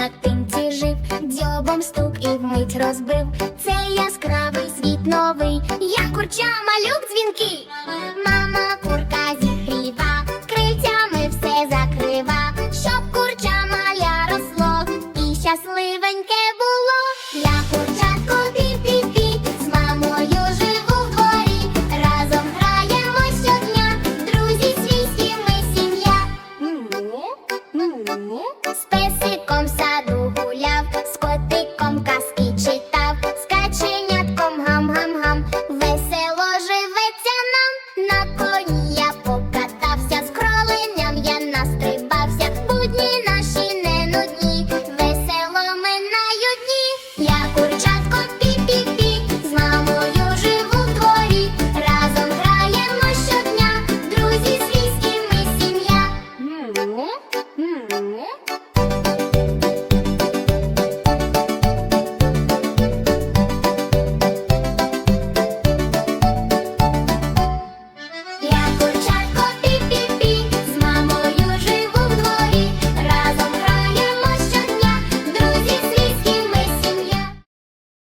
на хатинці жив, дзьобом стук і вмить розбив. Це яскравий світ новий, я курча малюк дзвінки, Мама курка зігріва, крильцями все закрива, щоб курча маля росло і щасливеньке було. Я курчатко пі-пі-пі, з мамою живу в дворі. Разом граємо щодня, друзі свійські ми сім'я. Песиком сам. anne.